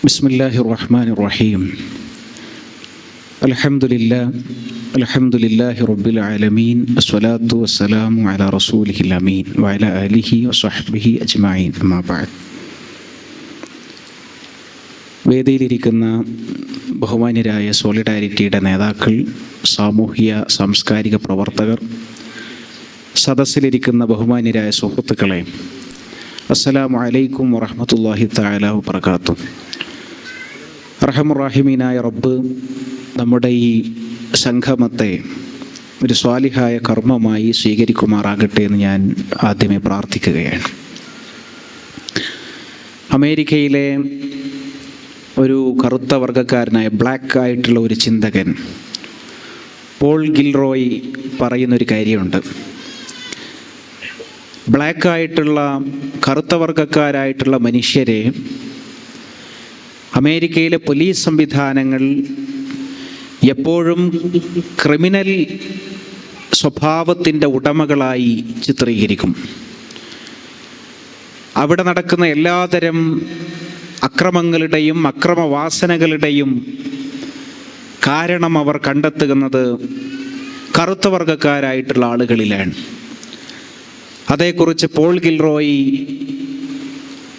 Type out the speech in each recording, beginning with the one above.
بسم الله الرحمن الرحيم الحمد لله الحمد لله رب العالمين الصلاة والسلام على رسوله الأمين وعلى آله وصحبه أجمعين أما بعد വേദിയിലിരിക്കുന്ന ബഹുമാന്യരായ സോളിഡാരിറ്റിയുടെ നേതാക്കൾ സാമൂഹിക സാംസ്കാരിക പ്രവർത്തകർ സദസ്സിലിരിക്കുന്ന ബഹുമാന്യരായ സുഹൃത്തുക്കളെ അസ്സലാമു അലൈക്കും വറഹമത്തല്ലാഹി തആല വബറകാതുഹു റഹമുറാഹിമീനായ റബ്ബ് നമ്മുടെ ഈ സംഗമത്തെ ഒരു സ്വാലിഹായ കർമ്മമായി സ്വീകരിക്കുമാറാകട്ടെ എന്ന് ഞാൻ ആദ്യമേ പ്രാർത്ഥിക്കുകയാണ്. അമേരിക്കയിലെ ഒരു കറുത്ത വർഗക്കാരനായ ബ്ലാക്ക് ആയിട്ടുള്ള ഒരു ചിന്തകൻ പോൾ ഗിൽറോയ് പറയുന്നൊരു കാര്യമുണ്ട്. ബ്ലാക്ക് ആയിട്ടുള്ള കറുത്ത വർഗക്കാരായിട്ടുള്ള മനുഷ്യരെ അമേരിക്കയിലെ പോലീസ് സംവിധാനങ്ങൾ എപ്പോഴും ക്രിമിനൽ സ്വഭാവത്തിന്റെ ഉടമകളായി ചിത്രീകരിക്കും. അവിടെ നടക്കുന്ന എല്ലാതരം അക്രമങ്ങളുടെയും അക്രമവാസനകളുടെയും കാരണം അവർ കണ്ടെത്തുന്നത് കറുത്ത വർഗക്കാരായിട്ടുള്ള ആളുകളിലാണ്. അതേക്കുറിച്ച് പോൾ ഗിൽറോയി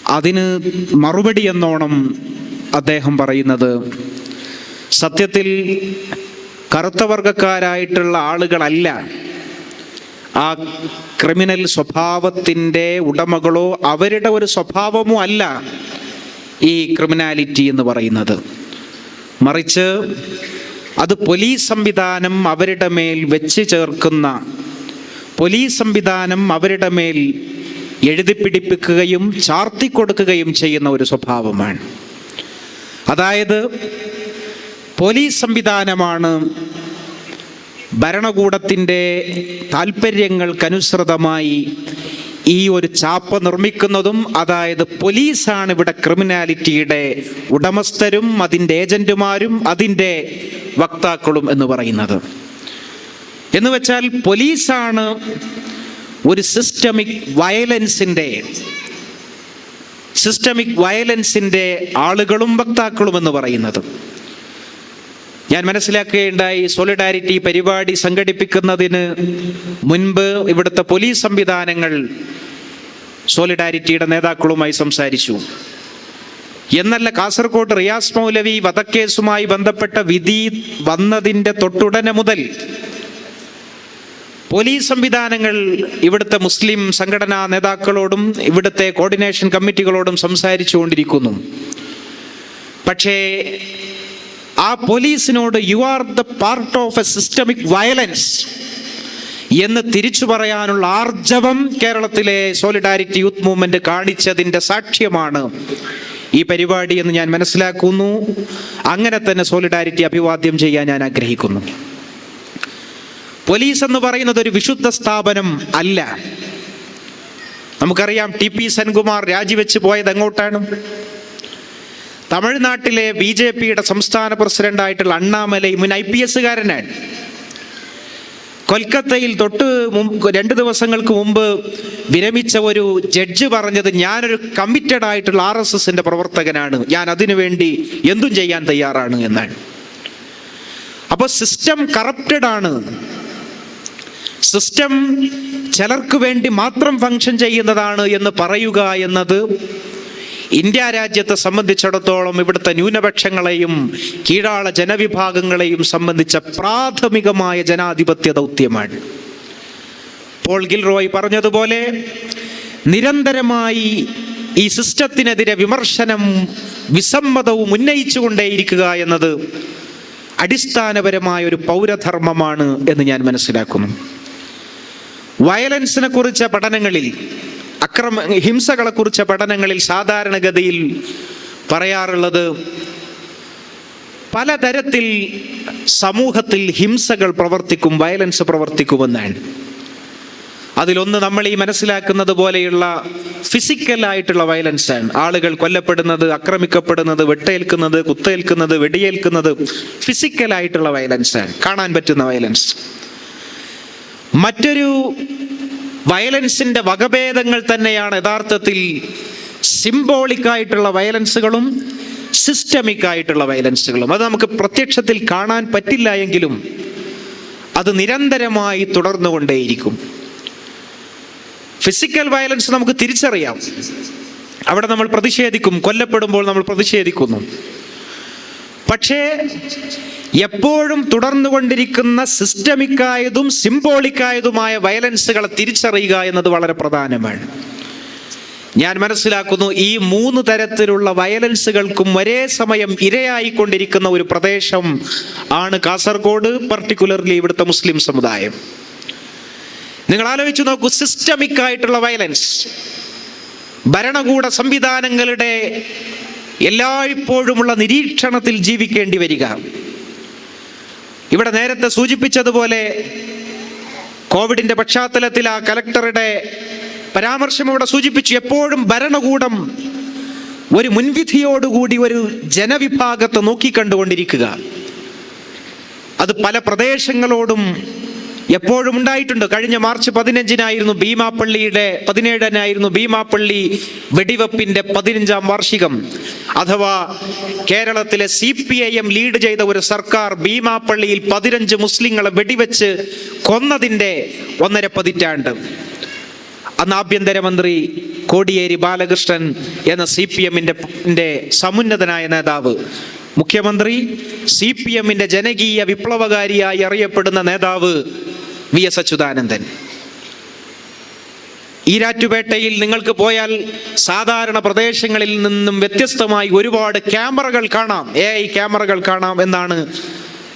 അതിന് മറുപടി എന്നോണം അദ്ദേഹം പറയുന്നത് സത്യത്തിൽ കറുത്ത വർഗക്കാരായിട്ടുള്ള ആളുകളല്ല. ആ ക്രിമിനൽ സ്വഭാവത്തിന്റെ ഉടമകളോ അവരുടെ ഒരു സ്വഭാവമോ അല്ല ഈ ക്രിമിനാലിറ്റി എന്ന് പറയുന്നത്. മറിച്ച് അത് പോലീസ് സംവിധാനം അവരുടെ മേൽ വെച്ച് ചേർക്കുന്ന പോലീസ് സംവിധാനം അവരുടെ മേൽ എഴുതിപ്പിടിപ്പിക്കുകയും ചാർത്തിക്കൊടുക്കുകയും ചെയ്യുന്ന ഒരു സ്വഭാവമാണ്. അതായത് പോലീസ് സംവിധാനമാണ് ഭരണകൂടത്തിന്റെ താല്പര്യങ്ങൾക്കനുസൃതമായി ഈ ഒരു ചാപ്പ നിർമ്മിക്കുന്നതും അതായത് പോലീസാണ് ഇവിടെ ക്രിമിനാലിറ്റിയുടെ ഉടമസ്ഥരും അതിന്റെ ഏജന്റുമാരും അതിന്റെ വക്താക്കളും എന്ന് പറയുന്നത്. എന്ന് വെച്ചാൽ പോലീസാണ് ഒരു സിസ്റ്റമിക് വയലൻസിന്റെ സിസ്റ്റമിക് വയലൻസിന്റെ ആളുകളും വക്താക്കളും എന്ന് പറയുന്നത്. ഞാൻ മനസ്സിലാക്കുകയുണ്ടായി സോളിഡാരിറ്റി പരിപാടി സംഘടിപ്പിക്കുന്നതിന് മുൻപ് ഇവിടുത്തെ പോലീസ് സംവിധാനങ്ങൾ സോളിഡാരിറ്റിയുടെ നേതാക്കളുമായി സംസാരിച്ചു. എന്നല്ല കാസർഗോഡ് റിയാസ് മൗലവി വധക്കേസുമായി ബന്ധപ്പെട്ട വിധി വന്നതിന്റെ തൊട്ടുടനെ മുതൽ പോലീസ് സംവിധാനങ്ങൾ ഇവിടുത്തെ മുസ്ലിം സംഘടനാ നേതാക്കളോടും ഇവിടുത്തെ കോർഡിനേഷൻ കമ്മിറ്റികളോടും സംസാരിച്ചു കൊണ്ടിരിക്കുന്നു പക്ഷേ ആ പോലീസിനോട് you are the part of a systemic violence എന്ന് തിരിച്ചു പറയാനുള്ള ആർജവം കേരളത്തിലെ സോളിഡാരിറ്റി യൂത്ത് മൂവ്മെന്റ് കാണിച്ചതിന്റെ സാക്ഷ്യമാണ് ഈ പരിപാടി എന്ന് ഞാൻ മനസ്സിലാക്കുന്നു. അങ്ങനെ തന്നെ സോളിഡാരിറ്റി അഭിവാദ്യം ചെയ്യാൻ ഞാൻ ആഗ്രഹിക്കുന്നു. പോലീസ് എന്ന് പറയുന്നത് ഒരു വിശുദ്ധ സ്ഥാപനം അല്ല. നമുക്കറിയാം ടി പി സെൻകുമാർ രാജിവെച്ച് പോയത് എങ്ങോട്ടാണ്? തമിഴ്നാട്ടിലെ ബി ജെ പിയുടെ സംസ്ഥാന പ്രസിഡന്റായിട്ടുള്ള അണ്ണാമലൈ മുൻ ഐ പി എസ്സുകാരനാണ്. കൊൽക്കത്തയിൽ തൊട്ട് രണ്ട് ദിവസങ്ങൾക്ക് മുമ്പ് വിരമിച്ച ഒരു ജഡ്ജ് പറഞ്ഞത് ഞാനൊരു കമ്മിറ്റഡ് ആയിട്ടുള്ള ആർ എസ് എസിന്റെ പ്രവർത്തകനാണ്. ഞാൻ അതിനുവേണ്ടി എന്തും ചെയ്യാൻ തയ്യാറാണ് എന്നാണ്. അപ്പോൾ സിസ്റ്റം കറപ്റ്റഡ് ആണ്. സിസ്റ്റം ചിലർക്ക് വേണ്ടി മാത്രം ഫങ്ഷൻ ചെയ്യുന്നതാണ് എന്ന് പറയുക എന്നത് ഇന്ത്യ രാജ്യത്തെ സംബന്ധിച്ചിടത്തോളം ഇവിടുത്തെ ന്യൂനപക്ഷങ്ങളെയും കീഴാള ജനവിഭാഗങ്ങളെയും സംബന്ധിച്ച പ്രാഥമികമായ ജനാധിപത്യ ദൗത്യമാണ്. പോൾ ഗിൽറോയ് പറഞ്ഞതുപോലെ നിരന്തരമായി ഈ സിസ്റ്റത്തിനെതിരെ വിമർശനം വിസമ്മതവും ഉന്നയിച്ചുകൊണ്ടേയിരിക്കുക എന്നത് അടിസ്ഥാനപരമായ ഒരു പൗരധർമ്മമാണ് എന്ന് ഞാൻ മനസ്സിലാക്കുന്നു. വയലൻസിനെ കുറിച്ച പഠനങ്ങളിൽ അക്രമ ഹിംസകളെ കുറിച്ച പഠനങ്ങളിൽ സാധാരണഗതിയിൽ പറയാറുള്ളത് പലതരത്തിൽ സമൂഹത്തിൽ ഹിംസകൾ പ്രവർത്തിക്കും വയലൻസ് പ്രവർത്തിക്കുമെന്നാണ്. അതിലൊന്ന് നമ്മൾ ഈ മനസ്സിലാക്കുന്നത് പോലെയുള്ള ഫിസിക്കലായിട്ടുള്ള വയലൻസ് ആണ് ആളുകൾ കൊല്ലപ്പെടുന്നത് ആക്രമിക്കപ്പെടുന്നത് വെട്ടേൽക്കുന്നത് കുത്തേൽക്കുന്നത് വെടിയേൽക്കുന്നത് ഫിസിക്കലായിട്ടുള്ള വയലൻസ് ആണ് കാണാൻ പറ്റുന്ന വയലൻസ്. മറ്റൊരു വയലൻസിന്റെ വകഭേദങ്ങൾ തന്നെയാണ് യഥാർത്ഥത്തിൽ സിംബോളിക് ആയിട്ടുള്ള വയലൻസുകളും സിസ്റ്റമിക് ആയിട്ടുള്ള വയലൻസുകളും. അത് നമുക്ക് പ്രത്യക്ഷത്തിൽ കാണാൻ പറ്റില്ല എങ്കിലും അത് നിരന്തരമായി തുടർന്നുകൊണ്ടേയിരിക്കും. ഫിസിക്കൽ വയലൻസ് നമുക്ക് തിരിച്ചറിയാം. അവിടെ നമ്മൾ പ്രതിഷേധിക്കും കൊല്ലപ്പെടുമ്പോൾ നമ്മൾ പ്രതിഷേധിക്കുന്നു. പക്ഷേ എപ്പോഴും തുടർന്നുകൊണ്ടിരിക്കുന്ന സിസ്റ്റമിക്കായതും സിംബോളിക്കായതുമായ വയലൻസുകളെ തിരിച്ചറിയുക എന്നത് വളരെ പ്രധാനമാണ്. ഞാൻ മനസ്സിലാക്കുന്നു ഈ മൂന്ന് തരത്തിലുള്ള വയലൻസുകൾക്കും ഒരേ സമയം ഇരയായിക്കൊണ്ടിരിക്കുന്ന ഒരു പ്രദേശം ആണ് കാസർഗോഡ് പർട്ടിക്കുലർലി ഇവിടുത്തെ മുസ്ലിം സമുദായം. നിങ്ങൾ ആലോചിച്ച് നോക്കൂ സിസ്റ്റമിക് ആയിട്ടുള്ള വയലൻസ് ഭരണകൂട സംവിധാനങ്ങളുടെ എല്ലായ്പ്പോഴുമുള്ള നിരീക്ഷണത്തിൽ ജീവിക്കേണ്ടി വരിക. ഇവിടെ നേരത്തെ സൂചിപ്പിച്ചതുപോലെ കോവിഡിന്റെ പശ്ചാത്തലത്തിൽ ആ കലക്ടറുടെ പരാമർശം ഇവിടെ സൂചിപ്പിച്ചു. എപ്പോഴും ഭരണകൂടം ഒരു മുൻവിധിയോടുകൂടി ഒരു ജനവിഭാഗത്തെ നോക്കിക്കണ്ടുകൊണ്ടിരിക്കുക. അത് പല പ്രദേശങ്ങളോടും എപ്പോഴും ഉണ്ടായിട്ടുണ്ട്. കഴിഞ്ഞ മാർച്ച് പതിനഞ്ചിനായിരുന്നു ഭീമാപ്പള്ളിയുടെ പതിനേഴിനായിരുന്നു ഭീമാപ്പള്ളി വെടിവെപ്പിന്റെ പതിനഞ്ചാം വാർഷികം. അഥവാ കേരളത്തിലെ C P I M lead ചെയ്ത ഒരു സർക്കാർ ഭീമാപ്പള്ളിയിൽ പതിനഞ്ച് മുസ്ലിങ്ങളെ വെടിവെച്ച് കൊന്നതിന്റെ ഒന്നര പതിറ്റാണ്ട്. അന്ന് ആഭ്യന്തരമന്ത്രി കോടിയേരി ബാലകൃഷ്ണൻ എന്ന സി പി എമ്മിന്റെ സമുന്നതനായ നേതാവ് മുഖ്യമന്ത്രി സി പി എമ്മിന്റെ ജനകീയ വിപ്ലവകാരിയായി അറിയപ്പെടുന്ന നേതാവ് വി എസ് അച്യുതാനന്ദൻ. ഈരാറ്റുപേട്ടയിൽ നിങ്ങൾക്ക് പോയാൽ സാധാരണ പ്രദേശങ്ങളിൽ നിന്നും വ്യത്യസ്തമായി ഒരുപാട് ക്യാമറകൾ കാണാം. എ ഐ ക്യാമറകൾ കാണാം എന്നാണ്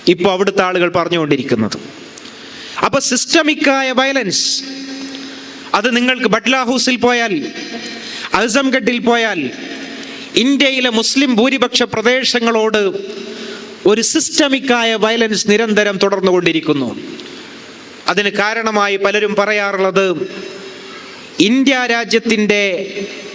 ഇപ്പോൾ അവിടുത്തെ ആളുകൾ പറഞ്ഞുകൊണ്ടിരിക്കുന്നത്. അപ്പൊ സിസ്റ്റമിക്കായ വയലൻസ് അത് നിങ്ങൾക്ക് ബട്ട്ല ഹൗസിൽ പോയാൽ അൽസംഘട്ടിൽ പോയാൽ ഇന്ത്യയിലെ മുസ്ലിം ഭൂരിപക്ഷ പ്രദേശങ്ങളോട് ഒരു സിസ്റ്റമിക്കായ വയലൻസ് നിരന്തരം തുടർന്നുകൊണ്ടിരിക്കുന്നു. അതിന് കാരണമായി പലരും പറയാറുള്ളത് ഇന്ത്യ രാജ്യത്തിന്റെ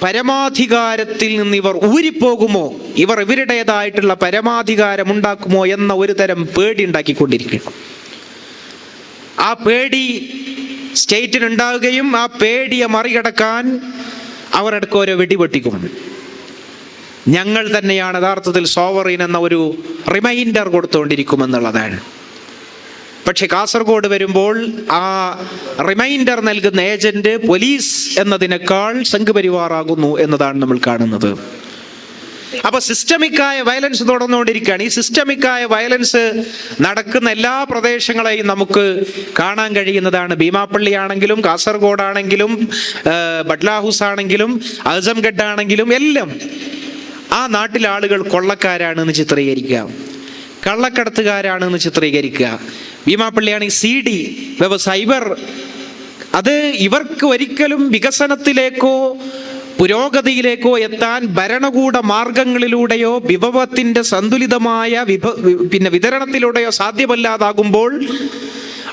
പരമാധികാരത്തിൽ നിന്ന് ഇവർ ഊരിപ്പോകുമോ? ഇവർ ഇവരുടേതായിട്ടുള്ള പരമാധികാരം ഉണ്ടാക്കുമോ എന്ന ഒരു തരം പേടി ഉണ്ടാക്കിക്കൊണ്ടിരിക്കുന്നു. ആ പേടി സ്റ്റേറ്റിനുണ്ടാവുകയും ആ പേടിയെ മറികടക്കാൻ അവർ ഇടയ്ക്ക് ഓരോ വെടിപൊട്ടിക്കും ഞങ്ങൾ തന്നെയാണ് യഥാർത്ഥത്തിൽ സോവറിൻ എന്ന ഒരു റിമൈൻഡർ കൊടുത്തുകൊണ്ടിരിക്കുമെന്നുള്ളതാണ്. പക്ഷെ കാസർഗോഡ് വരുമ്പോൾ ആ റിമൈൻഡർ നൽകുന്ന ഏജന്റ് പോലീസ് എന്നതിനേക്കാൾ സംഘപരിവാറാകുന്നു എന്നതാണ് നമ്മൾ കാണുന്നത്. അപ്പൊ സിസ്റ്റമിക്കായ വയലൻസ് തുടർന്നുകൊണ്ടിരിക്കുകയാണ്. ഈ സിസ്റ്റമിക്കായ വയലൻസ് നടക്കുന്ന എല്ലാ പ്രദേശങ്ങളെയും നമുക്ക് കാണാൻ കഴിയുന്നതാണ്. ഭീമാപ്പള്ളി ആണെങ്കിലും കാസർഗോഡ് ആണെങ്കിലും ബഡ്ലാഹൂസ് ആണെങ്കിലും അസംഗഡ് ആണെങ്കിലും എല്ലാം ആ നാട്ടിലെ ആളുകൾ കൊള്ളക്കാരാണെന്ന് ചിത്രീകരിക്കുക. കള്ളക്കടത്തുകാരാണെന്ന് ചിത്രീകരിക്കുക. ഭീമാപ്പള്ളിയാണെങ്കിൽ സി ഡി സൈബർ അത് ഇവർക്ക് ഒരിക്കലും വികസനത്തിലേക്കോ പുരോഗതിയിലേക്കോ എത്താൻ ഭരണകൂട മാർഗങ്ങളിലൂടെയോ വിഭവത്തിന്റെ സന്തുലിതമായ വിഭ പിന്നെ വിതരണത്തിലൂടെയോ സാധ്യമല്ലാതാകുമ്പോൾ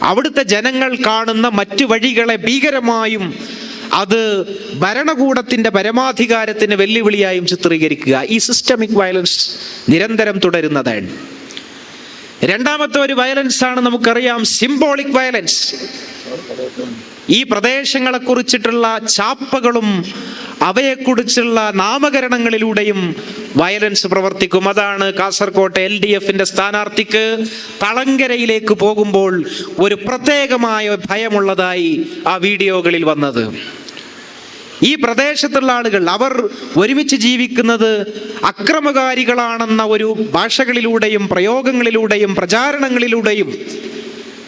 അവിടുത്തെ ജനങ്ങൾ കാണുന്ന മറ്റു വഴികളെ ഭീകരമായും അത് ഭരണകൂടത്തിന്റെ പരമാധികാരത്തിന് വെല്ലുവിളിയായും ചിത്രീകരിക്കുക. ഈ സിസ്റ്റമിക് വയലൻസ് നിരന്തരം തുടരുന്നതാണ്. രണ്ടാമത്തെ ഒരു വയലൻസ് ആണ് നമുക്കറിയാം സിംബോളിക് വയലൻസ് ഈ പ്രദേശങ്ങളെ കുറിച്ചിട്ടുള്ള ചാപ്പകളും അവയെക്കുറിച്ചുള്ള നാമകരണങ്ങളിലൂടെയും വയലൻസ് പ്രവർത്തിക്കും. അതാണ് കാസർകോട്ടെ എൽ ഡി എഫിന്റെ സ്ഥാനാർത്ഥിക്ക് തളങ്കരയിലേക്ക് പോകുമ്പോൾ ഒരു പ്രത്യേകമായ ഭയമുള്ളതായി ആ വീഡിയോകളിൽ വന്നത്. ഈ പ്രദേശത്തുള്ള ആളുകൾ അവർ ഒരുമിച്ച് ജീവിക്കുന്നത് അക്രമകാരികളാണെന്ന ഒരു ഭാഷകളിലൂടെയും പ്രയോഗങ്ങളിലൂടെയും പ്രചാരണങ്ങളിലൂടെയും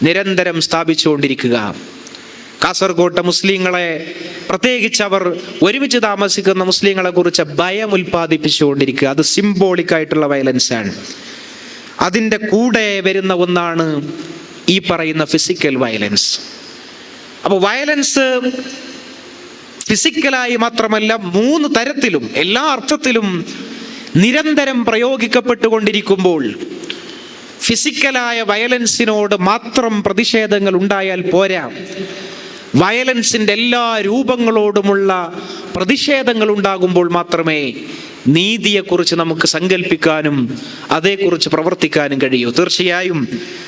നിരന്തരം സ്ഥാപിച്ചുകൊണ്ടിരിക്കുക. കാസർഗോട്ടെ മുസ്ലിങ്ങളെ പ്രത്യേകിച്ച് അവർ ഒരുമിച്ച് താമസിക്കുന്ന മുസ്ലിങ്ങളെ കുറിച്ച് ഭയം ഉൽപ്പാദിപ്പിച്ചുകൊണ്ടിരിക്കുക. അത് സിംബോളിക് ആയിട്ടുള്ള വയലൻസ് ആണ്. അതിന്റെ കൂടെ വരുന്ന ഒന്നാണ് ഈ പറയുന്ന ഫിസിക്കൽ വയലൻസ് അപ്പോൾ വയലൻസ് ഫിസിക്കലായി മാത്രമല്ല മൂന്ന് തരത്തിലും എല്ലാ അർത്ഥത്തിലും നിരന്തരം പ്രയോഗിക്കപ്പെട്ടുകൊണ്ടിരിക്കുമ്പോൾ ഫിസിക്കലായ വയലൻസിനോട് മാത്രം പ്രതിഷേധങ്ങൾ ഉണ്ടായാൽ പോരാ. വയലൻസിന്റെ എല്ലാ രൂപങ്ങളോടുമുള്ള പ്രതിഷേധങ്ങൾ ഉണ്ടാകുമ്പോൾ മാത്രമേ നീതിയെക്കുറിച്ച് നമുക്ക് സങ്കല്പിക്കാനും അതേക്കുറിച്ച് പ്രവർത്തിക്കാനും കഴിയൂ. തീർച്ചയായും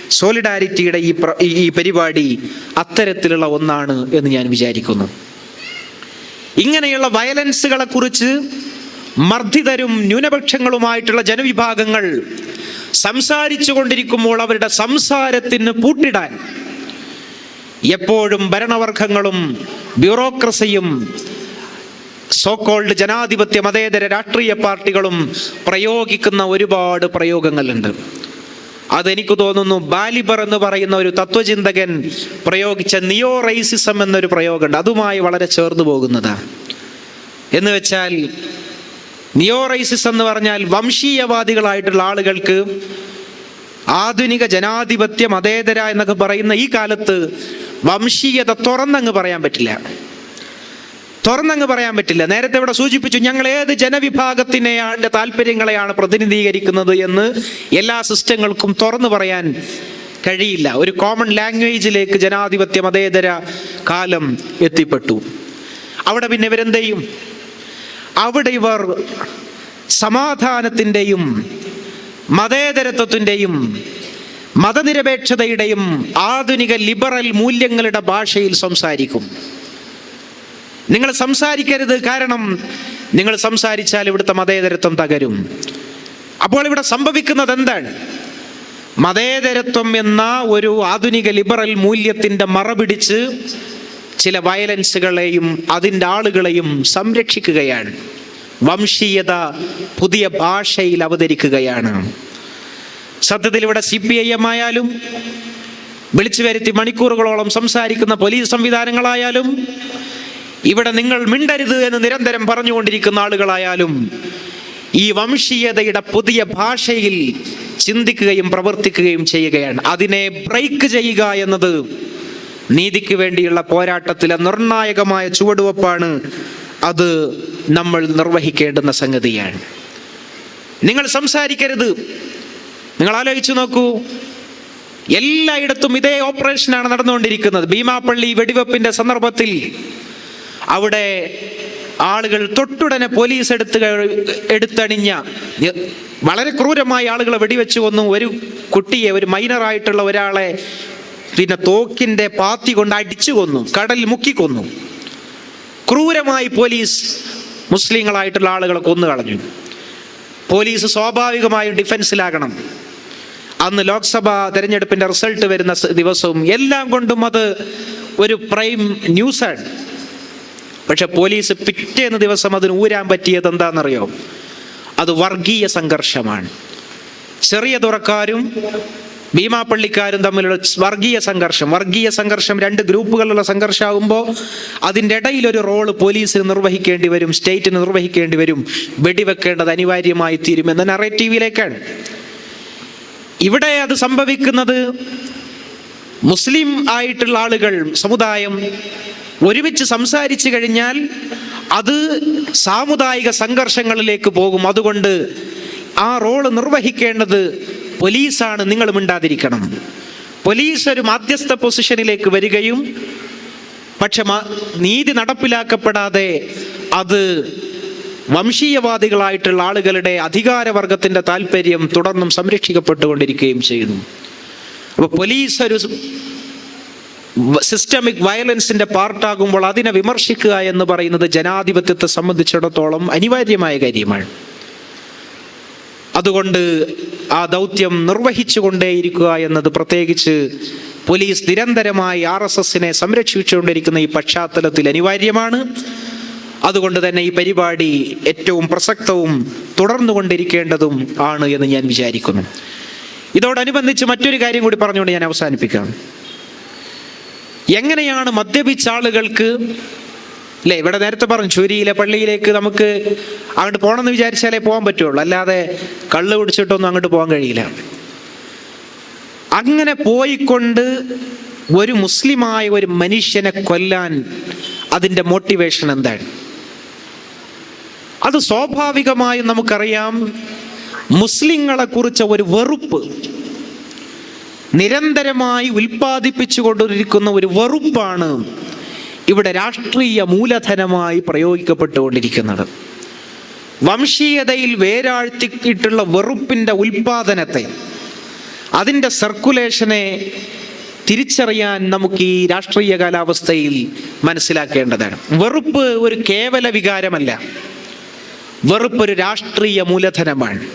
സോളിഡാരിറ്റിയുടെ ഈ ഈ- പരിപാടി അത്തരത്തിലുള്ള ഒന്നാണ് എന്ന് ഞാൻ വിചാരിക്കുന്നു. ഇങ്ങനെയുള്ള വയലൻസുകളെ കുറിച്ച് മർദ്ദിതരും ന്യൂനപക്ഷങ്ങളുമായിട്ടുള്ള ജനവിഭാഗങ്ങൾ സംസാരിച്ചു കൊണ്ടിരിക്കുമ്പോൾ അവരുടെ സംസാരത്തിന് പൂട്ടിടാൻ എപ്പോഴും ഭരണവർഗങ്ങളും ബ്യൂറോക്രസിയും സോക്കോൾഡ് ജനാധിപത്യ മതേതര രാഷ്ട്രീയ പാർട്ടികളും പ്രയോഗിക്കുന്ന ഒരുപാട് പ്രയോഗങ്ങളുണ്ട്. അതെനിക്ക് തോന്നുന്നു ബാലിബർ എന്ന് പറയുന്ന ഒരു തത്വചിന്തകൻ പ്രയോഗിച്ച നിയോ റൈസിസം എന്നൊരു പ്രയോഗമുണ്ട്. അതുമായി വളരെ ചേർന്ന് പോകുന്നതാണ് എന്ന് വെച്ചാൽ നിയോ റൈസിസം എന്ന് പറഞ്ഞാൽ വംശീയവാദികളായിട്ടുള്ള ആളുകൾക്ക് ആധുനിക ജനാധിപത്യ മതേതര എന്നൊക്കെ പറയുന്ന ഈ കാലത്ത് വംശീയത തുറന്നങ്ങ് പറയാൻ പറ്റില്ല. തുറന്നങ്ങ് പറയാൻ പറ്റില്ല. നേരത്തെ ഇവിടെ സൂചിപ്പിച്ചു ഞങ്ങൾ ഏത് ജനവിഭാഗത്തിനെയാണ് താല്പര്യങ്ങളെയാണ് പ്രതിനിധീകരിക്കുന്നത് എന്ന് എല്ലാ സിസ്റ്റങ്ങൾക്കും തുറന്നു പറയാൻ കഴിയില്ല. ഒരു കോമൺ ലാംഗ്വേജിലേക്ക് ജനാധിപത്യ മതേതര കാലം എത്തിപ്പെട്ടു. അവിടെ പിന്നെ ഇവരെന്ത് ചെയ്യും അവിടെ ഇവർ സമാധാനത്തിന്റെയും മതേതരത്വത്തിന്റെയും മതനിരപേക്ഷതയുടെയും ആധുനിക ലിബറൽ മൂല്യങ്ങളുടെ ഭാഷയിൽ സംസാരിക്കും. നിങ്ങൾ സംസാരിക്കരുത് കാരണം നിങ്ങൾ സംസാരിച്ചാൽ ഇവിടുത്തെ മതേതരത്വം തകരും. അപ്പോൾ ഇവിടെ സംഭവിക്കുന്നത് എന്താണ്? മതേതരത്വം എന്ന ഒരു ആധുനിക ലിബറൽ മൂല്യത്തിന്റെ മറപിടിച്ച് ചില വയലൻസുകളെയും അതിന്റെ ആളുകളെയും സംരക്ഷിക്കുകയാണ്. വംശീയത പുതിയ ഭാഷയിൽ അവതരിക്കുകയാണ്. സത്യത്തിൽ ഇവിടെ സി പി ഐ എം ആയാലും വിളിച്ചു വരുത്തി മണിക്കൂറുകളോളം സംസാരിക്കുന്ന പോലീസ് സംവിധാനങ്ങളായാലും ഇവിടെ നിങ്ങൾ മിണ്ടരുത് എന്ന് നിരന്തരം പറഞ്ഞുകൊണ്ടിരിക്കുന്ന ആളുകളായാലും ഈ വംശീയതയുടെ പുതിയ ഭാഷയിൽ ചിന്തിക്കുകയും പ്രവർത്തിക്കുകയും ചെയ്യുകയാണ്. അതിനെ ബ്രേക്ക് ചെയ്യുക എന്നത് നീതിക്ക് വേണ്ടിയുള്ള പോരാട്ടത്തിലെ നിർണായകമായ ചുവടുവെപ്പാണ് അത് നമ്മൾ നിർവഹിക്കേണ്ടുന്ന സംഗതിയാണ്. നിങ്ങൾ സംസാരിക്കരുത്. നിങ്ങൾ ആലോചിച്ചു നോക്കൂ. എല്ലായിടത്തും ഇതേ ഓപ്പറേഷനാണ് നടന്നുകൊണ്ടിരിക്കുന്നത്. ഭീമാപ്പള്ളി വെടിവെപ്പിന്റെ സന്ദർഭത്തിൽ അവിടെ ആളുകൾ തൊട്ടുടനെ പോലീസ് എടുത്ത് എടുത്തണിഞ്ഞ വളരെ ക്രൂരമായി ആളുകളെ വെടിവെച്ച് കൊന്നു. ഒരു കുട്ടിയെ ഒരു മൈനറായിട്ടുള്ള ഒരാളെ പിന്നെ തോക്കിന്റെ പാത്തി കൊണ്ട് അടിച്ചു കൊന്നു. കടലിൽ മുക്കിക്കൊന്നു ക്രൂരമായി പോലീസ് മുസ്ലിങ്ങളായിട്ടുള്ള ആളുകളെ കൊന്നു കളഞ്ഞു പോലീസ് സ്വാഭാവികമായും ഡിഫൻസിലാകണം. അന്ന് ലോക്സഭാ തെരഞ്ഞെടുപ്പിന്റെ റിസൾട്ട് വരുന്ന ദിവസവും എല്ലാം കൊണ്ടും അത് ഒരു പ്രൈം ന്യൂസാണ് പക്ഷെ പോലീസ് പിറ്റേന്ന് ദിവസം അതിന് ഊരാൻ പറ്റിയത് എന്താണെന്നറിയോ? അത് വർഗീയ സംഘർഷമാണ്. ചെറിയ തുറക്കാരും ഭീമാപ്പള്ളിക്കാരും തമ്മിലുള്ള വർഗീയ സംഘർഷം. വർഗീയ സംഘർഷം രണ്ട് ഗ്രൂപ്പുകളുള്ള സംഘർഷമാകുമ്പോൾ അതിന്റെ ഇടയിൽ ഒരു റോൾ പോലീസിന് നിർവഹിക്കേണ്ടി വരും സ്റ്റേറ്റിന് നിർവഹിക്കേണ്ടി വരും വെടിവെക്കേണ്ടത് അനിവാര്യമായി തീരും എന്ന നറേറ്റീവിലേക്കാണ് ഇവിടെ അത് സംഭവിക്കുന്നത്. മുസ്ലിം ആയിട്ടുള്ള ആളുകൾ സമുദായം ഒരുമിച്ച് സംസാരിച്ചു കഴിഞ്ഞാൽ അത് സാമുദായിക സംഘർഷങ്ങളിലേക്ക് പോകും. അതുകൊണ്ട് ആ റോൾ നിർവഹിക്കേണ്ടത് പോലീസാണ് നിങ്ങൾ മിണ്ടാതിരിക്കണം പോലീസ് ഒരു മാധ്യസ്ഥ പൊസിഷനിലേക്ക് വരികയും പക്ഷെ നീതി നടപ്പിലാക്കപ്പെടാതെ അത് വംശീയവാദികളായിട്ടുള്ള ആളുകളുടെ അധികാരവർഗത്തിന്റെ താല്പര്യം തുടർന്നും സംരക്ഷിക്കപ്പെട്ടുകൊണ്ടിരിക്കുകയും ചെയ്യുന്നു. അപ്പോൾ പോലീസ് ഒരു സിസ്റ്റമിക് വയലൻസിന്റെ പാർട്ടാകുമ്പോൾ അതിനെ വിമർശിക്കുക എന്ന് പറയുന്നത് ജനാധിപത്യത്തെ സംബന്ധിച്ചിടത്തോളം അനിവാര്യമായ കാര്യമാണ്. അതുകൊണ്ട് ആ ദൗത്യം നിർവഹിച്ചുകൊണ്ടേയിരിക്കുക എന്നത് പ്രത്യേകിച്ച് പോലീസ് നിരന്തരമായി ആർ എസ് എസിനെ സംരക്ഷിച്ചുകൊണ്ടിരിക്കുന്ന ഈ പശ്ചാത്തലത്തിൽ അനിവാര്യമാണ്. അതുകൊണ്ട് തന്നെ ഈ പരിപാടി ഏറ്റവും പ്രസക്തവും തുടർന്നുകൊണ്ടിരിക്കേണ്ടതും ആണ് എന്ന് ഞാൻ വിചാരിക്കുന്നു. ഇതോടനുബന്ധിച്ച് മറ്റൊരു കാര്യം കൂടി പറഞ്ഞുകൊണ്ട് ഞാൻ അവസാനിപ്പിക്കാം. എങ്ങനെയാണ് മദ്യപിച്ച ആളുകൾക്ക് അല്ലേ ഇവിടെ നേരത്തെ പറഞ്ഞു ചുരിയിലെ പള്ളിയിലേക്ക് നമുക്ക് അങ്ങോട്ട് പോകണമെന്ന് വിചാരിച്ചാലേ പോകാൻ പറ്റുള്ളൂ. അല്ലാതെ കള്ള് കുടിച്ചിട്ടൊന്നും അങ്ങോട്ട് പോകാൻ കഴിയില്ല. അങ്ങനെ പോയിക്കൊണ്ട് ഒരു മുസ്ലിമായ ഒരു മനുഷ്യനെ കൊല്ലാൻ അതിന്റെ മോട്ടിവേഷൻ എന്താണ്? അത് സ്വാഭാവികമായും നമുക്കറിയാം. മുസ്ലിങ്ങളെ കുറിച്ച ഒരു വെറുപ്പ് നിരന്തരമായി ഉൽപ്പാദിപ്പിച്ചുകൊണ്ടിരിക്കുന്ന ഒരു വെറുപ്പാണ് ഇവിടെ രാഷ്ട്രീയ മൂലധനമായി പ്രയോഗിക്കപ്പെട്ടുകൊണ്ടിരിക്കുന്നത്. വംശീയതയിൽ വേരാഴ്ത്തിയിട്ടുള്ള വെറുപ്പിന്റെ ഉൽപാദനത്തെ അതിന്റെ സർക്കുലേഷനെ തിരിച്ചറിയാൻ നമുക്ക് ഈ രാഷ്ട്രീയ കാലാവസ്ഥയിൽ മനസ്സിലാക്കേണ്ടതാണ്. വെറുപ്പ് ഒരു കേവല വികാരമല്ല. വെറുപ്പൊരു രാഷ്ട്രീയ മൂലധനമാണ്.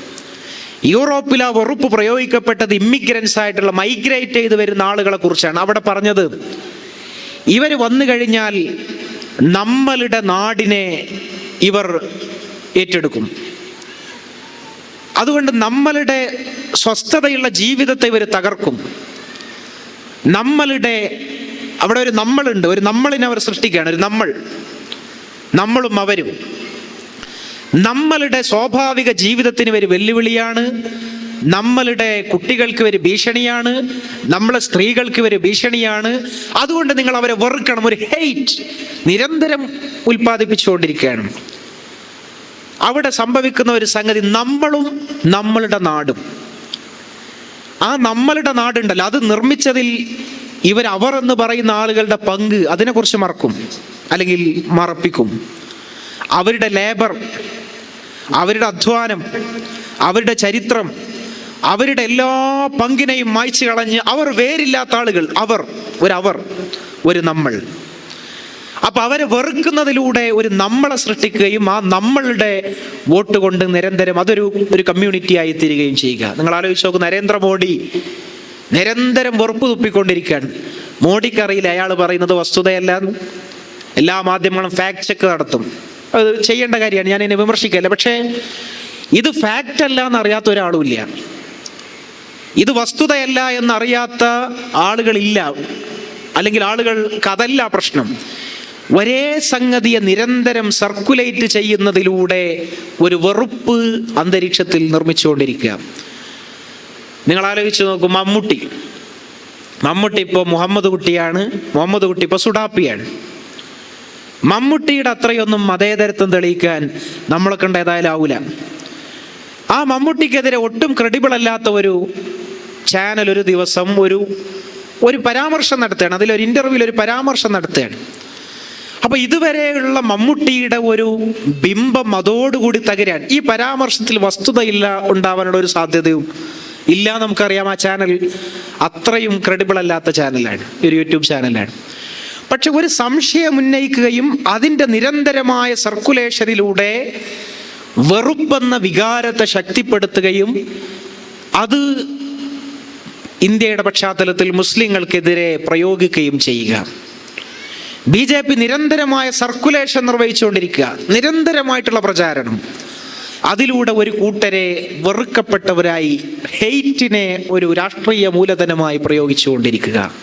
യൂറോപ്പിൽ ആ വെറുപ്പ് പ്രയോഗിക്കപ്പെട്ടത് ഇമ്മിഗ്രൻസ് ആയിട്ടുള്ള മൈഗ്രേറ്റ് ചെയ്ത് വരുന്ന ആളുകളെ കുറിച്ചാണ്. അവിടെ പറഞ്ഞത് ഇവർ വന്നു കഴിഞ്ഞാൽ നമ്മളുടെ നാടിനെ ഇവർ ഏറ്റെടുക്കും. അതുകൊണ്ട് നമ്മളുടെ സ്വസ്ഥതയുള്ള ജീവിതത്തെ ഇവർ തകർക്കും. നമ്മളുടെ അവിടെ ഒരു നമ്മളുണ്ട് ഒരു നമ്മളിനെ അവർ സൃഷ്ടിക്കുകയാണ് ഒരു നമ്മൾ. നമ്മളും അവരും. നമ്മളുടെ സ്വാഭാവിക ജീവിതത്തിന് ഒരു വെല്ലുവിളിയാണ്. നമ്മളുടെ കുട്ടികൾക്ക് ഒരു ഭീഷണിയാണ്. നമ്മളെ സ്ത്രീകൾക്ക് ഒരു ഭീഷണിയാണ്. അതുകൊണ്ട് നിങ്ങൾ അവരെ വെറുക്കണം. ഒരു ഹെയ്റ്റ് നിരന്തരം ഉൽപ്പാദിപ്പിച്ചുകൊണ്ടിരിക്കുകയാണ്. അവിടെ സംഭവിക്കുന്ന ഒരു സംഗതി നമ്മളും നമ്മളുടെ നാടും. ആ നമ്മളുടെ നാടുണ്ടല്ലോ. അത് നിർമ്മിച്ചതിൽ ഇവർ അവർ എന്ന് പറയുന്ന ആളുകളുടെ പങ്ക് അതിനെക്കുറിച്ച് മറക്കും. അല്ലെങ്കിൽ മറപ്പിക്കും. അവരുടെ ലേബർ അവരുടെ അധ്വാനം അവരുടെ ചരിത്രം അവരുടെ എല്ലാ പങ്കിനെയും മായ്ച്ചു കളഞ്ഞ് അവർ വേരില്ലാത്ത ആളുകൾ അവർ ഒരു അവർ ഒരു നമ്മൾ. അപ്പൊ അവരെ വെറുക്കുന്നതിലൂടെ ഒരു നമ്മളെ സൃഷ്ടിക്കുകയും ആ നമ്മളുടെ വോട്ട് കൊണ്ട് നിരന്തരം അതൊരു ഒരു കമ്മ്യൂണിറ്റി ആയി തീരുകയും ചെയ്യുക. നിങ്ങൾ ആലോചിച്ച് നോക്ക് നരേന്ദ്രമോദി നിരന്തരം വെറുപ്പ് തുപ്പിക്കൊണ്ടിരിക്കുകയാണ്. മോഡിക്കറിയില്ല അയാൾ പറയുന്നത് വസ്തുതയല്ല എല്ലാ മാധ്യമങ്ങളും ഫാക്ട് ചെക്ക് നടത്തും. അത് ചെയ്യേണ്ട കാര്യമാണ്. ഞാൻ എന്നെ വിമർശിക്കല്ല പക്ഷേ ഇത് ഫാക്റ്റ് അല്ല എന്നറിയാത്ത ഒരാളുമില്ല ഇത് വസ്തുതയല്ല എന്നറിയാത്ത ആളുകളില്ല. അല്ലെങ്കിൽ ആളുകൾക്ക് അതല്ല പ്രശ്നം. ഒരേ സംഗതിയെ നിരന്തരം സർക്കുലേറ്റ് ചെയ്യുന്നതിലൂടെ ഒരു വെറുപ്പ് അന്തരീക്ഷത്തിൽ നിർമ്മിച്ചുകൊണ്ടിരിക്കുക. നിങ്ങൾ ആലോചിച്ച് നോക്കും മമ്മൂട്ടി. മമ്മൂട്ടി ഇപ്പോൾ മുഹമ്മദ് കുട്ടിയാണ്. മുഹമ്മദ് കുട്ടി ഇപ്പോൾ സുഡാപ്പിയാണ്. മമ്മൂട്ടിയുടെ അത്രയൊന്നും മതേതരത്വം തെളിയിക്കാൻ നമ്മളെ കണ്ട ഏതായാലും ആവില്ല ആ മമ്മൂട്ടിക്കെതിരെ ഒട്ടും ക്രെഡിബിൾ അല്ലാത്ത ഒരു ചാനൽ ഒരു ദിവസം ഒരു ഒരു പരാമർശം നടത്തുകയാണ്. അതിലൊരു ഇന്റർവ്യൂവിൽ ഒരു പരാമർശം നടത്തുകയാണ്. അപ്പോൾ ഇതുവരെയുള്ള മമ്മൂട്ടിയുടെ ഒരു ബിംബം അതോടുകൂടി തകരാൻ ഈ പരാമർശത്തിൽ വസ്തുതയില്ല ഉണ്ടാവാനുള്ള ഒരു സാധ്യതയും ഇല്ല നമുക്കറിയാം. ആ ചാനൽ അത്രയും ക്രെഡിബിൾ അല്ലാത്ത ചാനലാണ് ഒരു യൂട്യൂബ് ചാനലാണ് പക്ഷെ ഒരു സംശയം ഉന്നയിക്കുകയും അതിന്റെ നിരന്തരമായ സർക്കുലേഷനിലൂടെ വെറുപ്പെന്ന വികാരത്തെ ശക്തിപ്പെടുത്തുകയും അത് ഇന്ത്യയുടെ പശ്ചാത്തലത്തിൽ മുസ്ലിങ്ങൾക്കെതിരെ പ്രയോഗിക്കുകയും ചെയ്യുക. ബി ജെ പി നിരന്തരമായ സർക്കുലേഷൻ നിർവഹിച്ചുകൊണ്ടിരിക്കുക. നിരന്തരമായിട്ടുള്ള പ്രചാരണം. അതിലൂടെ ഒരു കൂട്ടരെ വെറുക്കപ്പെട്ടവരായി ഹെയ്റ്റിനെ ഒരു രാഷ്ട്രീയ മൂലധനമായി പ്രയോഗിച്ചുകൊണ്ടിരിക്കുക.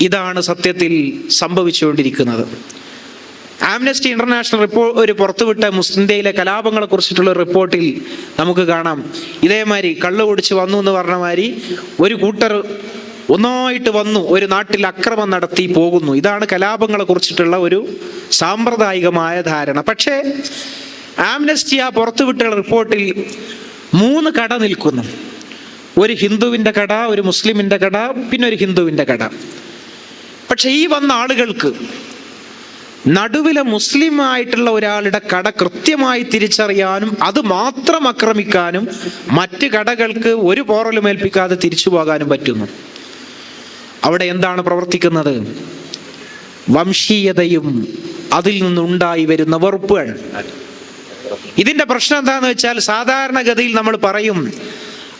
ഇതാണ് സത്യത്തിൽ സംഭവിച്ചുകൊണ്ടിരിക്കുന്നത്. ആംനസ്റ്റി ഇന്റർനാഷണൽ റിപ്പോർട്ട് ഒരു പുറത്തുവിട്ട ഇന്ത്യയിലെ കലാപങ്ങളെ കുറിച്ചിട്ടുള്ള റിപ്പോർട്ടിൽ നമുക്ക് കാണാം. ഇതേമാതിരി കള്ളു കുടിച്ച് വന്നു എന്ന് പറഞ്ഞ മാതിരി ഒരു കൂട്ടർ ഒന്നായിട്ട് വന്നു ഒരു നാട്ടിൽ അക്രമം നടത്തി പോകുന്നു. ഇതാണ് കലാപങ്ങളെ കുറിച്ചിട്ടുള്ള ഒരു സാമ്പ്രദായികമായ ധാരണ. പക്ഷേ ആംനസ്റ്റി ആ പുറത്തുവിട്ടുള്ള റിപ്പോർട്ടിൽ മൂന്ന് കട നിൽക്കുന്നു. ഒരു ഹിന്ദുവിന്റെ കട ഒരു മുസ്ലിമിന്റെ കട പിന്നെ ഒരു ഹിന്ദുവിന്റെ കട. പക്ഷെ ഈ വന്ന ആളുകൾക്ക് നടുവിലെ മുസ്ലിം ആയിട്ടുള്ള ഒരാളുടെ കട കൃത്യമായി തിരിച്ചറിയാനും അത് മാത്രം ആക്രമിക്കാനും മറ്റ് കടകൾക്ക് ഒരു പോറലും ഏൽപ്പിക്കാതെ തിരിച്ചു പോകാനും പറ്റുന്നു. അവിടെ എന്താണ് പ്രവർത്തിക്കുന്നത്? വംശീയതയും അതിൽ നിന്നുണ്ടായി വരുന്ന വെറുപ്പുകൾ. ഇതിന്റെ പ്രശ്നം എന്താണെന്ന് വെച്ചാൽ സാധാരണഗതിയിൽ നമ്മൾ പറയും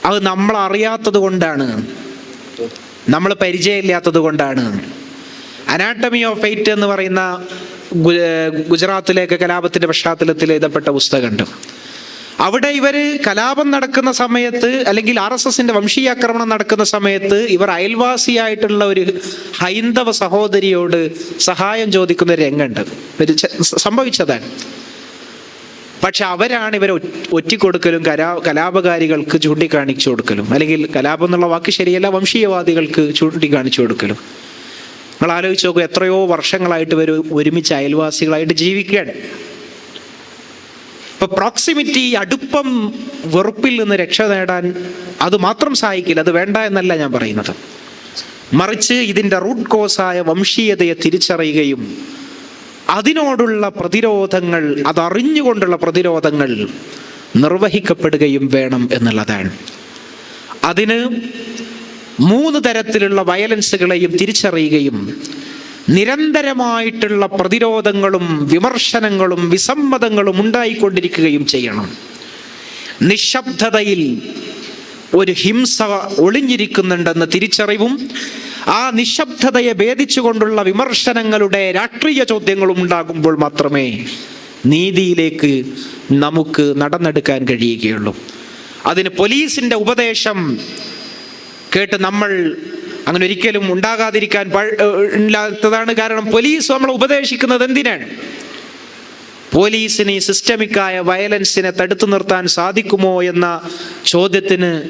അത് നമ്മൾ അറിയാത്തത് കൊണ്ടാണ്. നമ്മൾ പരിചയമില്ലാത്തത് കൊണ്ടാണ്. അനാട്ടമി ഓഫ് ഫെയ്റ്റ് എന്ന് പറയുന്ന ഗുജറാത്തിലേക്ക് കലാപത്തിന്റെ പശ്ചാത്തലത്തിൽ എഴുതപ്പെട്ട പുസ്തകമുണ്ട്. അവിടെ ഇവർ കലാപം നടക്കുന്ന സമയത്ത് അല്ലെങ്കിൽ ആർ എസ് എസിന്റെ വംശീയാക്രമണം നടക്കുന്ന സമയത്ത് ഇവർ അയൽവാസിയായിട്ടുള്ള ഒരു ഹൈന്ദവ സഹോദരിയോട് സഹായം ചോദിക്കുന്ന ഒരു രംഗമുണ്ട്. സംഭവിച്ചതാണ്. പക്ഷെ അവരാണ് ഇവരെ ഒറ്റിക്കൊടുക്കലും കലാ കലാപകാരികൾക്ക് ചൂണ്ടിക്കാണിച്ചു കൊടുക്കലും. അല്ലെങ്കിൽ കലാപം എന്നുള്ള വാക്ക് ശരിയല്ല വംശീയവാദികൾക്ക് ചൂണ്ടിക്കാണിച്ചു കൊടുക്കലും. നിങ്ങൾ ആലോചിച്ച് നോക്കൂ എത്രയോ വർഷങ്ങളായിട്ട് ഇവർ ഒരുമിച്ച് അയൽവാസികളായിട്ട് ജീവിക്കുകയാണ്. ഇപ്പൊ പ്രോക്സിമിറ്റി അടുപ്പം വെറുപ്പിൽ നിന്ന് രക്ഷ നേടാൻ അത് മാത്രം സഹായിക്കില്ല അത് വേണ്ട എന്നല്ല ഞാൻ പറയുന്നത്. മറിച്ച് ഇതിന്റെ റൂട്ട് കോസായ വംശീയതയെ തിരിച്ചറിയുകയും അതിനോടുള്ള പ്രതിരോധങ്ങൾ അതറിഞ്ഞുകൊണ്ടുള്ള പ്രതിരോധങ്ങൾ നിർവഹിക്കപ്പെടുകയും വേണം എന്നുള്ളതാണ്. അതിന് മൂന്ന് തരത്തിലുള്ള വയലൻസുകളെയും തിരിച്ചറിയുകയും നിരന്തരമായിട്ടുള്ള പ്രതിരോധങ്ങളും വിമർശനങ്ങളും വിസമ്മതങ്ങളും ഉണ്ടായിക്കൊണ്ടിരിക്കുകയും ചെയ്യണം. നിശബ്ദതയിൽ ഒരു ഹിംസ ഒളിഞ്ഞിരിക്കുന്നുണ്ടെന്ന് തിരിച്ചറിവും ആ നിശബ്ദതയെ ഭേദിച്ചുകൊണ്ടുള്ള വിമർശനങ്ങളുടെ രാഷ്ട്രീയ ചോദ്യങ്ങളും ഉണ്ടാകുമ്പോൾ മാത്രമേ നീതിയിലേക്ക് നമുക്ക് നടന്നെടുക്കാൻ കഴിയുകയുള്ളൂ. അതിന് പോലീസിന്റെ ഉപദേശം കേട്ട് നമ്മൾ അങ്ങനെ ഒരിക്കലും ഉണ്ടാകാതിരിക്കാൻ ഇല്ലാത്തതാണ് കാരണം പോലീസ് നമ്മളെ ഉപദേശിക്കുന്നത് എന്തിനാണ്? പോലീസിന് ഈ സിസ്റ്റമിക്കായ വയലൻസിനെ തടുത്തു നിർത്താൻ സാധിക്കുമോ എന്ന ചോദ്യത്തിന്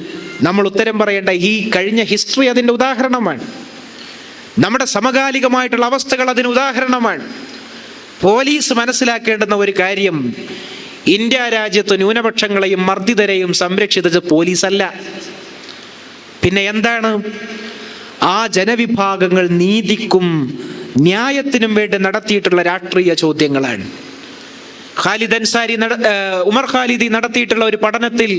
നമ്മൾ ഉത്തരം പറയേണ്ട ഈ കഴിഞ്ഞ ഹിസ്റ്ററി അതിന്റെ ഉദാഹരണമാണ്. നമ്മുടെ സമകാലികമായിട്ടുള്ള അവസ്ഥകൾ അതിന് ഉദാഹരണമാണ്. പോലീസ് മനസ്സിലാക്കേണ്ടുന്ന ഒരു കാര്യം ഇന്ത്യ രാജ്യത്ത് ന്യൂനപക്ഷങ്ങളെയും മർദ്ദിതരെയും സംരക്ഷിച്ചത് പോലീസല്ല. പിന്നെ എന്താണ്? ആ ജനവിഭാഗങ്ങൾ നീതിക്കും ന്യായത്തിനും വേണ്ടി നടത്തിയിട്ടുള്ള രാഷ്ട്രീയ ചോദ്യങ്ങളാണ്. ഖാലിദ് അൻസാരി ഉമർ ഖാലിദി നടത്തിയിട്ടുള്ള ഒരു പഠനത്തിൽ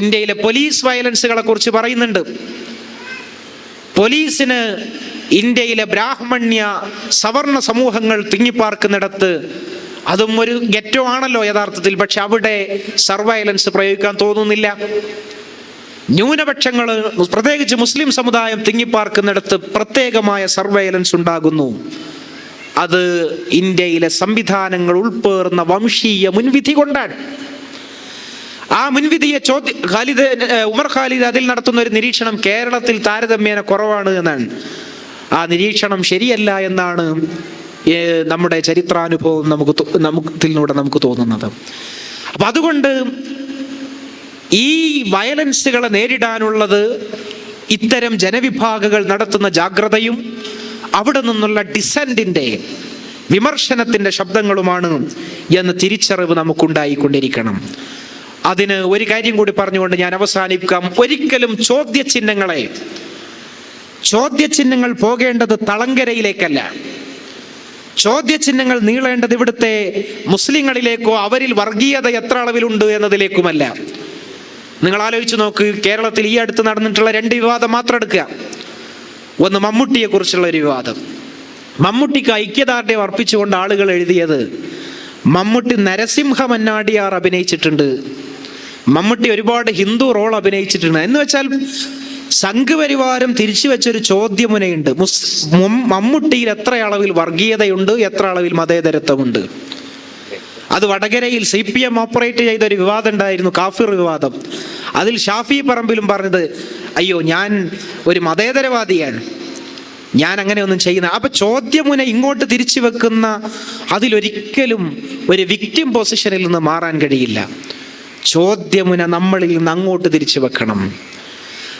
ഇന്ത്യയിലെ പോലീസ് വയലൻസുകളെ കുറിച്ച് പറയുന്നുണ്ട്. പോലീസിന് ഇന്ത്യയിലെ ബ്രാഹ്മണ്യ സവർണ സമൂഹങ്ങൾ തിങ്ങിപ്പാർക്കുന്നിടത്ത് അതും ഒരു ഗെറ്റോ ആണല്ലോ യഥാർത്ഥത്തിൽ. പക്ഷെ അവിടെ സർവൈലൻസ് പ്രയോഗിക്കാൻ തോന്നുന്നില്ല. ന്യൂനപക്ഷങ്ങൾ പ്രത്യേകിച്ച് മുസ്ലിം സമുദായം തിങ്ങിപ്പാർക്കുന്നിടത്ത് പ്രത്യേകമായ സർവൈലൻസ് ഉണ്ടാകുന്നു. അത് ഇന്ത്യയിലെ സംവിധാനങ്ങൾ ഉൾപ്പേർന്ന വംശീയ മുൻവിധി കൊണ്ടാണ്. ആ മുൻവിധിയെ ചോദ്യ ഖാലിദ് ഉമർ ഖാലിദ് അതിൽ നടത്തുന്ന ഒരു നിരീക്ഷണം കേരളത്തിൽ താരതമ്യേന കുറവാണ് എന്നാണ്. ആ നിരീക്ഷണം ശരിയല്ല എന്നാണ് നമ്മുടെ ചരിത്രാനുഭവം നമുക്ക് നമുക്കിലൂടെ നമുക്ക് നമുക്ക് തോന്നുന്നത്. അപ്പൊ അതുകൊണ്ട് ഈ വയലൻസുകളെ നേരിടാനുള്ളത് ഇത്തരം ജനവിഭാഗങ്ങൾ നടത്തുന്ന ജാഗ്രതയും അവിടെ നിന്നുള്ള ഡിസെൻഡിന്റെ വിമർശനത്തിന്റെ ശബ്ദങ്ങളുമാണ് എന്ന തിരിച്ചറിവ് നമുക്കുണ്ടായിക്കൊണ്ടിരിക്കണം. അതിന് ഒരു കാര്യം കൂടി പറഞ്ഞുകൊണ്ട് ഞാൻ അവസാനിപ്പിക്കാം. ഒരിക്കലും ചോദ്യചിഹ്നങ്ങളെ ചോദ്യചിഹ്നങ്ങൾ പോകേണ്ടത് തളങ്കരയിലേക്കല്ല. ചോദ്യചിഹ്നങ്ങൾ നീളേണ്ടത് ഇവിടുത്തെ മുസ്ലിങ്ങളിലേക്കോ അവരിൽ വർഗീയത എത്ര അളവിലുണ്ട് എന്നതിലേക്കുമല്ല. നിങ്ങൾ ആലോചിച്ച് നോക്ക് കേരളത്തിൽ ഈ അടുത്ത് നടന്നിട്ടുള്ള രണ്ട് വിവാദം മാത്രം എടുക്കുക. ഒന്ന് മമ്മൂട്ടിയെ കുറിച്ചുള്ള ഒരു വിവാദം. മമ്മൂട്ടിക്ക് ഐക്യദാർഢ്യം അർപ്പിച്ചുകൊണ്ട് ആളുകൾ എഴുതിയത് മമ്മൂട്ടി നരസിംഹ മന്നാടിയാർ അഭിനയിച്ചിട്ടുണ്ട്. മമ്മൂട്ടി ഒരുപാട് ഹിന്ദു റോൾ അഭിനയിച്ചിട്ടുണ്ട്. എന്ന് വെച്ചാൽ സംഘപരിവാരം തിരിച്ചു വെച്ചൊരു ചോദ്യമുനയുണ്ട്. മുസ് മമ്മൂട്ടിയിൽ എത്ര അളവിൽ വർഗീയതയുണ്ട് എത്ര അളവിൽ മതേതരത്വമുണ്ട്? അത് വടകരയിൽ സി പി എം ഓപ്പറേറ്റ് ചെയ്ത ഒരു വിവാദം ഉണ്ടായിരുന്നു കാഫിർ വിവാദം. അതിൽ ഷാഫി പറമ്പിലും പറഞ്ഞത് അയ്യോ ഞാൻ ഒരു മതേതരവാദിയാണ്. ഞാൻ അങ്ങനെ ഒന്നും ചെയ്യുന്ന അപ്പൊ ചോദ്യമുന ഇങ്ങോട്ട് തിരിച്ചു വെക്കുന്ന അതിലൊരിക്കലും ഒരു വിക്ടിം പൊസിഷനിൽ നിന്ന് മാറാൻ കഴിയില്ല. ചോദ്യമുന നമ്മളിൽ നിന്ന് അങ്ങോട്ട് തിരിച്ചു വെക്കണം.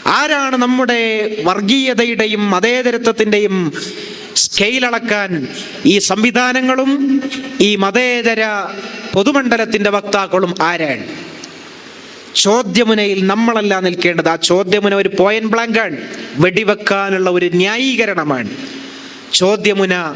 ആരാണ് നമ്മുടെ വർഗീയതയുടെയും മതേതരത്വത്തിന്റെയും സ്കെയിൽ അളക്കാൻ ഈ സംവിധാനങ്ങളും ഈ മതേതര പൊതുമണ്ഡലത്തിന്റെ വക്താക്കളും ആരാണ്? ചോദ്യമുനയിൽ നമ്മളല്ല നിൽക്കേണ്ടത്. ആ ചോദ്യമുന ഒരു പോയിന്റ് ബ്ലാങ്കാണ് വെടിവെക്കാനുള്ള ഒരു ന്യായീകരണമാണ്. ചോദ്യമുന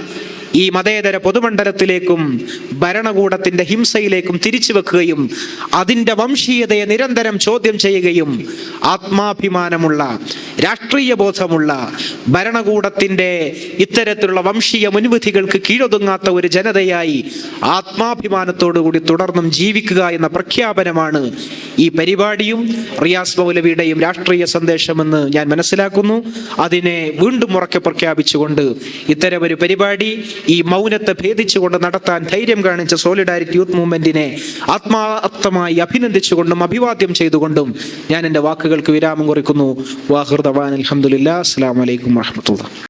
ഈ മതേതര പൊതുമണ്ഡലത്തിലേക്കും ഭരണകൂടത്തിന്റെ ഹിംസയിലേക്കും തിരിച്ചു വെക്കുകയും അതിന്റെ വംശീയതയെ നിരന്തരം ചോദ്യം ചെയ്യുകയും ആത്മാഭിമാനമുള്ള രാഷ്ട്രീയ ബോധമുള്ള ഭരണകൂടത്തിന്റെ ഇത്തരത്തിലുള്ള വംശീയ മുൻവിധികൾക്ക് കീഴൊതുങ്ങാത്ത ഒരു ജനതയായി ആത്മാഭിമാനത്തോടുകൂടി തുടർന്നും ജീവിക്കുക എന്ന പ്രഖ്യാപനമാണ് ഈ പരിപാടിയും റിയാസ് മൗലവിയുടെയും രാഷ്ട്രീയ സന്ദേശമെന്ന് ഞാൻ മനസ്സിലാക്കുന്നു. അതിനെ വീണ്ടും ഉറക്കെ പ്രഖ്യാപിച്ചുകൊണ്ട് ഇത്തരമൊരു പരിപാടി ഈ മൗനത്തെ ഭേദിച്ചുകൊണ്ട് നടത്താൻ ധൈര്യം കാണിച്ച സോളിഡാരിറ്റി യൂത്ത് മൂവ്മെന്റിനെ ആത്മാർത്ഥമായി അഭിനന്ദിച്ചുകൊണ്ടും അഭിവാദ്യം ചെയ്തുകൊണ്ടും ഞാൻ എന്റെ വാക്കുകൾക്ക് വിരാമം കുറിക്കുന്നു. വാഹൃദവാൻ അലഹമുല്ല അസ്സാം വലൈക്കും വാഹമത്തുള്ള